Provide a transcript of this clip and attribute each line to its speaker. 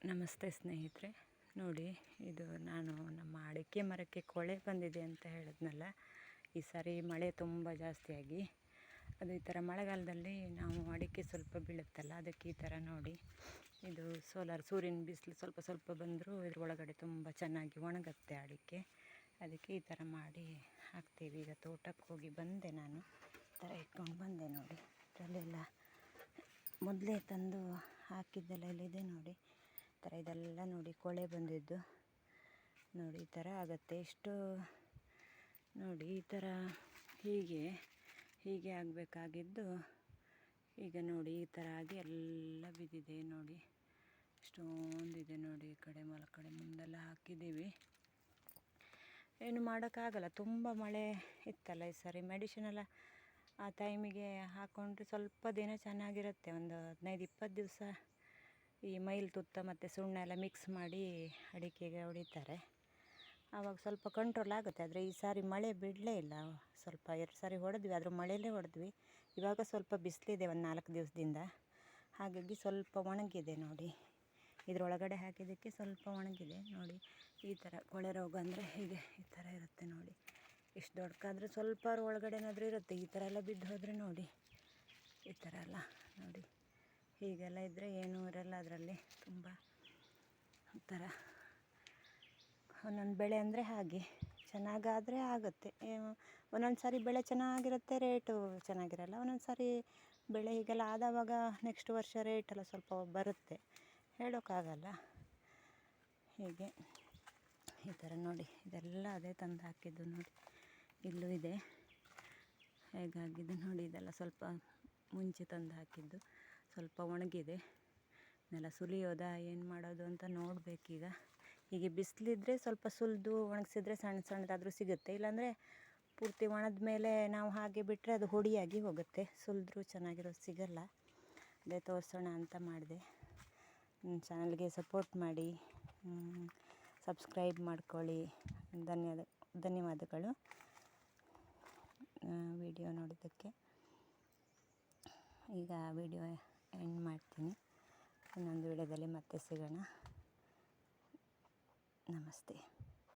Speaker 1: ನಮಸ್ತೆ ಸ್ನೇಹಿತರೆ. ನೋಡಿ, ಇದು ನಾನು ನಮ್ಮ ಅಡಿಕೆ ಮರಕ್ಕೆ ಕೊಳೆ ಬಂದಿದೆ ಅಂತ ಹೇಳಿದ್ನಲ್ಲ. ಈ ಸಾರಿ ಮಳೆ ತುಂಬ ಜಾಸ್ತಿಯಾಗಿ. ಅದು ಈ ಥರ ಮಳೆಗಾಲದಲ್ಲಿ ನಾವು ಅಡಿಕೆ ಸ್ವಲ್ಪ ಬೀಳುತ್ತಲ್ಲ, ಅದಕ್ಕೆ ಈ ಥರ ನೋಡಿ. ಇದು ಸೋಲಾರ್, ಸೂರ್ಯನ ಬಿಸಿಲು ಸ್ವಲ್ಪ ಸ್ವಲ್ಪ ಬಂದರೂ ಇದ್ರ ಒಳಗಡೆ ತುಂಬ ಚೆನ್ನಾಗಿ ಒಣಗತ್ತೆ ಅಡಿಕೆ. ಅದಕ್ಕೆ ಈ ಥರ ಮಾಡಿ ಹಾಕ್ತೀವಿ. ಈಗ ತೋಟಕ್ಕೆ ಹೋಗಿ ಬಂದೆ ನಾನು. ಈ ಥರ ಇಟ್ಕೊಂಡು ಬಂದೆ ನೋಡಿ. ಇದರಲ್ಲೆಲ್ಲ ಮೊದಲೇ ತಂದು ಹಾಕಿದ್ದೆಲ್ಲ ಇಲ್ಲಿದೆ ನೋಡಿ. ಥರ ಇದೆಲ್ಲ ನೋಡಿ ಕೊಳೆ ಬಂದಿದ್ದು. ನೋಡಿ ಈ ಥರ ಆಗುತ್ತೆ. ಎಷ್ಟು ನೋಡಿ ಈ ಥರ ಹೀಗೆ ಹೀಗೆ ಆಗಬೇಕಾಗಿದ್ದು ಈಗ ನೋಡಿ ಈ ಥರ ಆಗಿ ಎಲ್ಲ ಬಿದ್ದಿದೆ ನೋಡಿ. ಇದೆ ನೋಡಿ ಈ ಕಡೆ ಮಲ ಕಡೆ ಮುಂದೆಲ್ಲ ಹಾಕಿದ್ದೀವಿ. ಏನು ಮಾಡೋಕ್ಕಾಗಲ್ಲ. ತುಂಬ ಮಳೆ ಇತ್ತಲ್ಲ ಈ ಸರಿ. ಮೆಡಿಷನೆಲ್ಲ ಆ ಟೈಮಿಗೆ ಹಾಕ್ಕೊಂಡ್ರೆ ಸ್ವಲ್ಪ ದಿನ ಚೆನ್ನಾಗಿರುತ್ತೆ. ಒಂದು ಹದಿನೈದು, ಇಪ್ಪತ್ತು ದಿವಸ ಈ ಮೈಲ್ ತುತ್ತ ಮತ್ತು ಸುಣ್ಣ ಎಲ್ಲ ಮಿಕ್ಸ್ ಮಾಡಿ ಅಡಿಕೆಗೆ ಹೊಡಿತಾರೆ. ಆವಾಗ ಸ್ವಲ್ಪ ಕಂಟ್ರೋಲ್ ಆಗುತ್ತೆ. ಆದರೆ ಈ ಸಾರಿ ಮಳೆ ಬಿಡಲೇ ಇಲ್ಲ. ಸ್ವಲ್ಪ ಎರಡು ಸಾರಿ ಹೊಡೆದ್ವಿ. ಆದರೂ ಮಳೆಯಲ್ಲೇ ಹೊಡೆದ್ವಿ. ಇವಾಗ ಸ್ವಲ್ಪ ಬಿಸಿಲಿದೆ ಒಂದು ನಾಲ್ಕು ದಿವಸದಿಂದ. ಹಾಗಾಗಿ ಸ್ವಲ್ಪ ಒಣಗಿದೆ ನೋಡಿ. ಇದರೊಳಗಡೆ ಹಾಕಿದ್ದಕ್ಕೆ ಸ್ವಲ್ಪ ಒಣಗಿದೆ ನೋಡಿ. ಈ ಥರ ಕೊಳೆ ರೋಗ ಅಂದರೆ ಹೀಗೆ ಈ ಥರ ಇರುತ್ತೆ ನೋಡಿ. ಇಷ್ಟು ದೊಡ್ಡಕಾದ್ರೆ ಸ್ವಲ್ಪ ಒಳಗಡೆನಾದರೂ ಇರುತ್ತೆ. ಈ ಥರ ಎಲ್ಲ ಬಿದ್ದು ಹೋದರೆ ನೋಡಿ. ಈ ಥರ ಎಲ್ಲ ನೋಡಿ. ಹೀಗೆಲ್ಲ ಇದ್ದರೆ ಏನೂ ಇರಲ್ಲ ಅದರಲ್ಲಿ. ತುಂಬ ಒಂಥರ ಒಂದೊಂದು ಬೆಳೆ ಅಂದರೆ ಹಾಗೆ. ಚೆನ್ನಾಗಾದರೆ ಆಗುತ್ತೆ. ಒಂದೊಂದು ಸಾರಿ ಬೆಳೆ ಚೆನ್ನಾಗಿರುತ್ತೆ, ರೇಟು ಚೆನ್ನಾಗಿರಲ್ಲ. ಒಂದೊಂದು ಸಾರಿ ಬೆಳೆ ಹೀಗೆಲ್ಲ ಆದವಾಗ ನೆಕ್ಸ್ಟ್ ವರ್ಷ ರೇಟೆಲ್ಲ ಸ್ವಲ್ಪ ಬರುತ್ತೆ. ಹೇಳೋಕ್ಕಾಗಲ್ಲ. ಹೀಗೆ ಈ ಥರ ನೋಡಿ. ಇದೆಲ್ಲ ಅದೇ ತಂದು ಹಾಕಿದ್ದು ನೋಡಿ. ಇಲ್ಲೂ ಇದೆ. ಹೇಗಾಗಿದ್ದು ನೋಡಿ. ಇದೆಲ್ಲ ಸ್ವಲ್ಪ ಮುಂಚೆ ತಂದು ಹಾಕಿದ್ದು. ಸ್ವಲ್ಪ ಒಣಗಿದೆ. ನೆಲ ಸುಲಿಯೋದಾ, ಏನು ಮಾಡೋದು ಅಂತ ನೋಡಬೇಕೀಗ. ಹೀಗೆ ಬಿಸಿಲಿದ್ರೆ ಸ್ವಲ್ಪ ಸುಲಿದು ಒಣಗಿಸಿದ್ರೆ ಸಣ್ಣ ಸಣ್ಣದಾದರೂ ಸಿಗುತ್ತೆ. ಇಲ್ಲಾಂದರೆ ಪೂರ್ತಿ ಒಣದ ಮೇಲೆ ನಾವು ಹಾಗೆ ಬಿಟ್ಟರೆ ಅದು ಹೊಡಿಯಾಗಿ ಹೋಗುತ್ತೆ. ಸುಲಿದ್ರೂ ಚೆನ್ನಾಗಿರೋದು ಸಿಗಲ್ಲ. ಅದೇ ತೋರಿಸೋಣ ಅಂತ ಮಾಡಿದೆ. ಚಾನಲ್ಗೆ ಸಪೋರ್ಟ್ ಮಾಡಿ. ಸಬ್ಸ್ಕ್ರೈಬ್ ಮಾಡ್ಕೊಳ್ಳಿ. ಧನ್ಯವಾದ ಧನ್ಯವಾದಗಳು. ವಿಡಿಯೋ ನೋಡಿದ್ದಕ್ಕೆ. ಈಗ ವಿಡಿಯೋ ಎಂಡ್ ಮಾಡ್ತೀನಿ. ಇನ್ನೊಂದು ವಿಡಿಯೋದಲ್ಲಿ ಮತ್ತೆ ಸಿಗೋಣ. ನಮಸ್ತೆ.